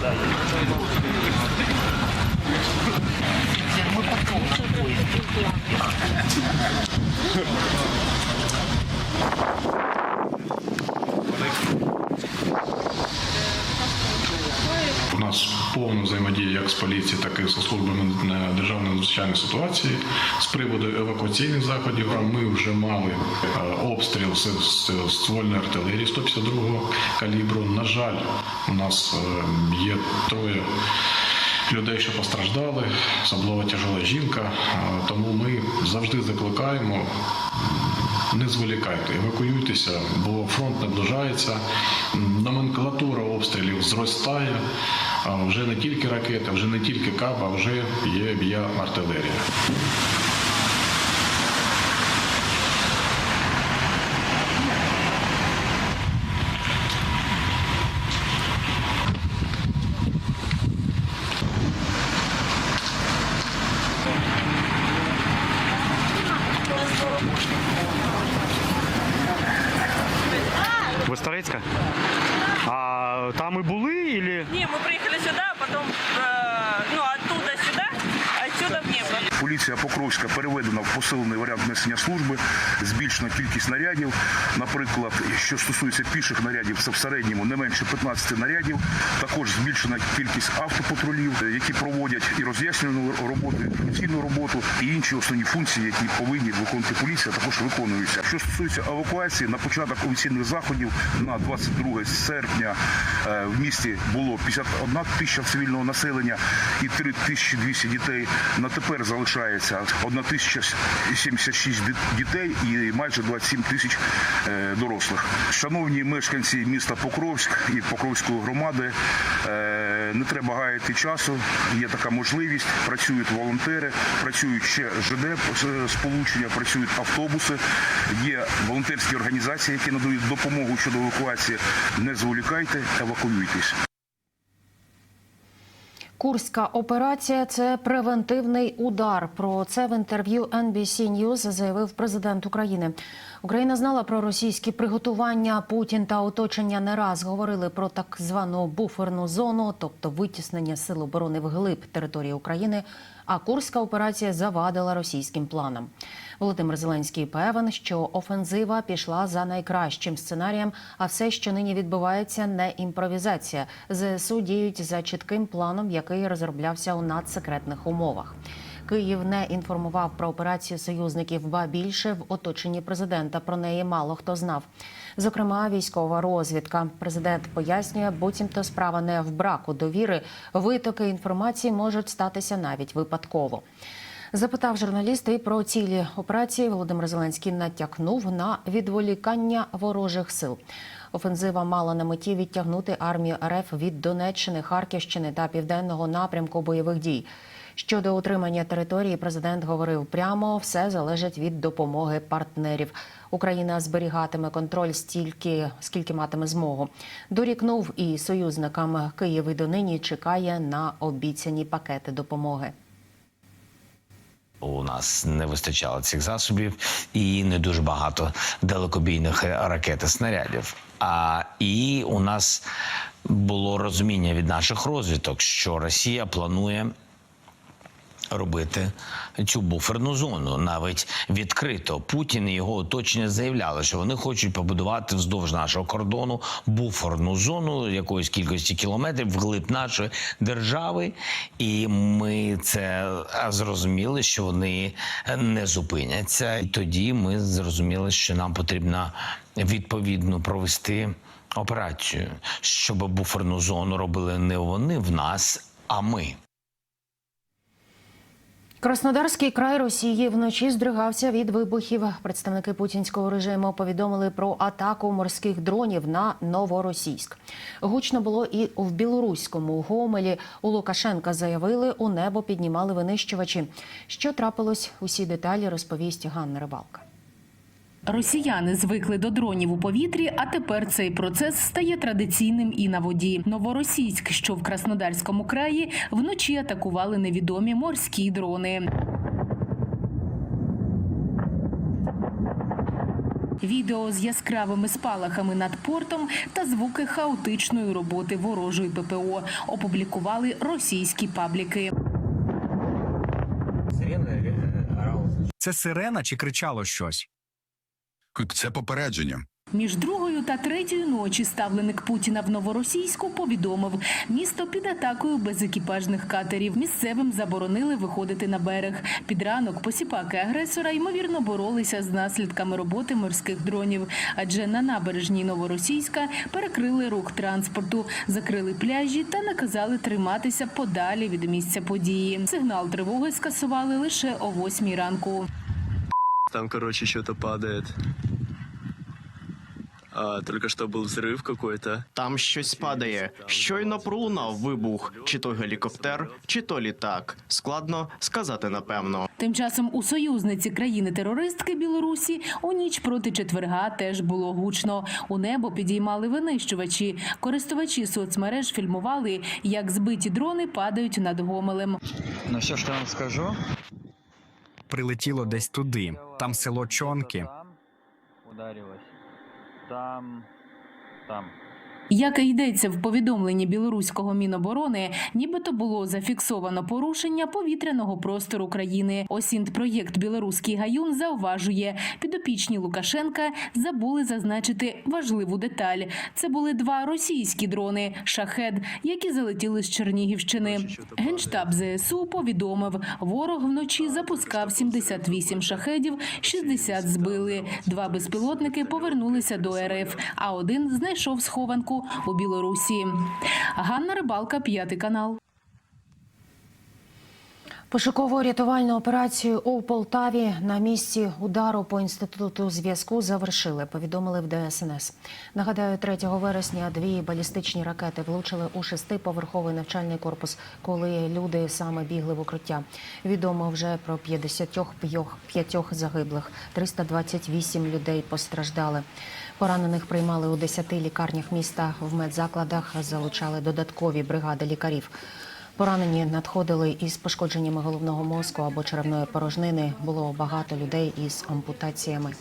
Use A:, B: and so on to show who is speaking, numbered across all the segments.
A: да.
B: Мы У нас повна взаємодія як з поліцією, так і з службами державної надзвичайної ситуації з приводу евакуаційних заходів. Ми вже мали е, обстріл з ствольної артилерії 152-го калібру. На жаль, у нас е, є троє. Людей, що постраждали, особливо тяжела жінка. Е, Тому ми завжди закликаємо не зволікайте, евакуюйтеся, бо фронт наближається. Номенклатура обстрілів зростає. А Вже не тільки ракети, вже не тільки каб, а вже є б'я артилерія.
C: Ви з Торецька? А там і були
D: приехали сюда, а потом, э, ну, оттуда сюда, отсюда в небо.
E: Поліція Покровська переведена в посилений варіант несення служби, збільшена кількість нарядів. Наприклад, що стосується піших нарядів, це в середньому не менше 15 нарядів. Також збільшена кількість автопатрулів, які проводять і роз'яснювальну роботу, і інформаційну роботу, і інші основні функції, які повинні виконувати поліція, також виконуються. Що стосується евакуації, на початок офіційних заходів на 22 серпня е, в місті було 51 тисяча цивільного населення і 3200 дітей. На тепер залишається 1076 дітей і майже 27 тисяч е, дорослих. Шановні мешканці міста Покровськ і Покровської громади, е, не треба гаяти часу. Є така можливість. Працюють волонтери, працюють ще ЖД сполучення, працюють автобуси. Є волонтерські організації, які надають допомогу щодо евакуації. Не зволікайте, евакуюйтесь.
F: Курська операція це превентивний удар. Про це в інтерв'ю NBC News заявив президент України. Україна знала про російські приготування. Путін та оточення не раз говорили про так звану буферну зону, тобто витіснення сил оборони вглиб території України. А Курська операція завадила російським планам. Володимир Зеленський певен, що офензива пішла за найкращим сценарієм, а все, що нині відбувається, не імпровізація. ЗСУ діють за чітким планом, який розроблявся у надсекретних умовах. Київ не інформував про операцію союзників, ба більше в оточенні президента про неї мало хто знав. Зокрема, військова розвідка. Президент пояснює, буцімто справа не в браку довіри. Витоки інформації можуть статися навіть випадково. Запитав журналіста і про цілі операції. Володимир Зеленський натякнув на відволікання ворожих сил. Офензива мала на меті відтягнути армію РФ від Донеччини, Харківщини та південного напрямку бойових дій. Щодо утримання території, президент говорив прямо, все залежить від допомоги партнерів. Україна зберігатиме контроль стільки, скільки матиме змогу. Дорікнув і союзникам Київ і донині чекає на обіцяні пакети допомоги.
G: У нас не вистачало цих засобів і не дуже багато далекобійних ракет і снарядів. А і у нас було розуміння від наших розвиток, що Росія планує робити цю буферну зону навіть відкрито. Путін і його оточення заявляли, що вони хочуть побудувати вздовж нашого кордону буферну зону якоїсь кількості кілометрів вглиб нашої держави, і ми це зрозуміли, що вони не зупиняться. І тоді ми зрозуміли, що нам потрібно відповідно провести операцію, щоб буферну зону робили не вони в нас, а ми.
F: Краснодарський край Росії вночі здригався від вибухів. Представники путінського режиму повідомили про атаку морських дронів на новоросійськ. Гучно було і в білоруському Гомелі. У Лукашенка заявили, у небо піднімали винищувачі. Що трапилось? Усі деталі розповість Ганна Рибалка.
H: Росіяни звикли до дронів у повітрі, а тепер цей процес стає традиційним і на воді. Новоросійськ, що в Краснодарському краї, вночі атакували невідомі морські дрони. Відео з яскравими спалахами над портом та звуки хаотичної роботи ворожої ППО опублікували російські пабліки.
A: Це сирена чи кричало щось?
I: Це попередження.
H: Між другою та третьою ночі ставленик Путіна в новоросійську повідомив, місто під атакою безекіпажних катерів. Місцевим заборонили виходити на берег. Під ранок посіпаки агресора ймовірно боролися з наслідками роботи морських дронів, адже на набережній новоросійська перекрили рух транспорту, закрили пляжі та наказали триматися подалі від місця події. Сигнал тривоги скасували лише о восьмій ранку.
J: Там, короче, что-то падает. А, только что был взрыв какой-то.
K: Там щось падає. Щойно пролунав вибух, чи то гелікоптер, чи то літак. Складно сказати напевно.
H: Тим часом у союзниці країни-терористки Білорусі у ніч проти четверга теж було гучно. У небо підіймали винищувачі. Користувачі соцмереж фільмували, як збиті дрони падають над Гомелем.
L: Все, что я вам скажу,
A: Прилетіло десь туди. Там село Чонки.
L: там ударилось. Там, там.
H: Як і йдеться в повідомленні білоруського міноборони, нібито було зафіксовано порушення повітряного простору країни. Осінт-проєкт Білоруський гаюн зауважує, підопічні Лукашенка забули зазначити важливу деталь. Це були два російські дрони шахед, які залетіли з Чернігівщини. Генштаб ЗСУ повідомив, ворог вночі запускав 78 шахедів, 60 збили. Два безпілотники повернулися до РФ, а один знайшов схованку у Білорусі. Ганна Рибалка, п'ятий канал.
F: Пошуково-рятувальну операцію у Полтаві на місці удару по інституту зв'язку завершили. Повідомили в ДСНС. Нагадаю, 3 вересня дві балістичні ракети влучили у шестиповерховий навчальний корпус, коли люди саме бігли в укриття. Відомо вже про 55 загиблих, 328 людей постраждали. Поранених приймали у 10 лікарнях міста. В медзакладах залучали додаткові бригади лікарів. Поранені надходили із пошкодженнями головного мозку або черевної порожнини. Було багато людей із ампутаціями.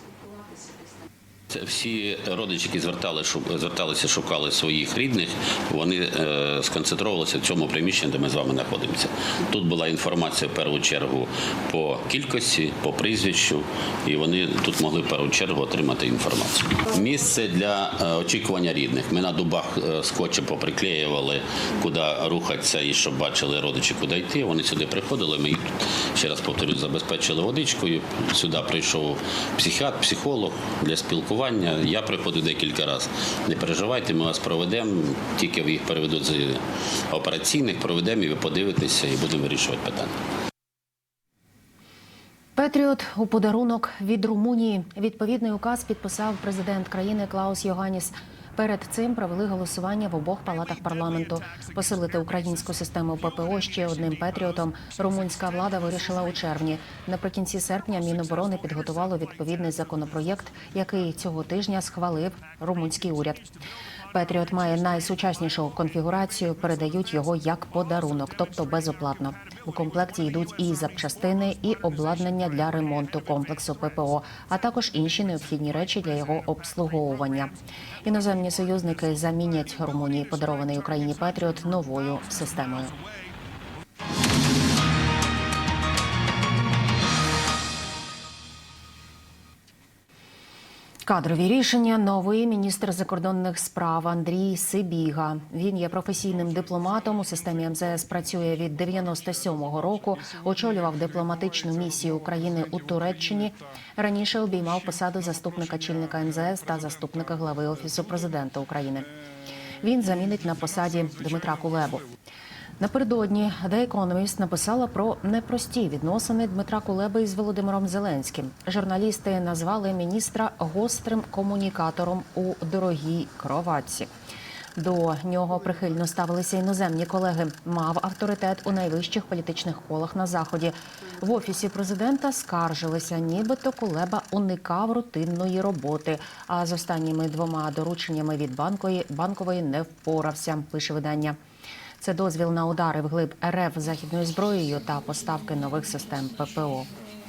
M: Всі родичі, які звертали, зверталися, шукали своїх рідних, вони е, сконцентрувалися в цьому приміщенні, де ми з вами знаходимося. Тут була інформація в першу чергу по кількості, по прізвищу, і вони тут могли в першу чергу отримати інформацію. Місце для е, очікування рідних. Ми на дубах е, скотчем поприклеювали, куди рухатися, і щоб бачили родичі, куди йти. Вони сюди приходили. Ми їх ще раз повторюю, забезпечили водичкою. Сюди прийшов психіатр, психолог для спілкування. Я приходив декілька разів. Не переживайте, ми вас проведемо. Тільки їх переведуть з операційних, проведемо і ви подивитеся і будемо вирішувати питання.
F: Петріот у подарунок від Румунії. Відповідний указ підписав президент країни Клаус Йоганіс. Перед цим провели голосування в обох палатах парламенту. Посилити українську систему ППО ще одним петріотом. Румунська влада вирішила у червні. Наприкінці серпня Міноборони підготувало відповідний законопроєкт, який цього тижня схвалив румунський уряд. Петріот має найсучаснішу конфігурацію. Передають його як подарунок, тобто безоплатно. У комплекті йдуть і запчастини, і обладнання для ремонту комплексу ППО, а також інші необхідні речі для його обслуговування. Іноземні союзники замінять Румунії подарований Україні Петріот новою системою. Кадрові рішення. Новий міністр закордонних справ Андрій Сибіга. Він є професійним дипломатом у системі МЗС. Працює від 97-го року. Очолював дипломатичну місію України у Туреччині. Раніше обіймав посаду заступника чільника МЗС та заступника глави офісу президента України. Він замінить на посаді Дмитра Кулебу. Напередодні The Economist написала про непрості відносини Дмитра Кулеби із Володимиром Зеленським. Журналісти назвали міністра гострим комунікатором у дорогій кроватці. До нього прихильно ставилися іноземні колеги. Мав авторитет у найвищих політичних колах на заході. В офісі президента скаржилися, нібито Кулеба уникав рутинної роботи. А з останніми двома дорученнями від банкової банкової не впорався. Пише видання. Це дозвіл на удари вглиб РФ західною зброєю та поставки нових систем ППО.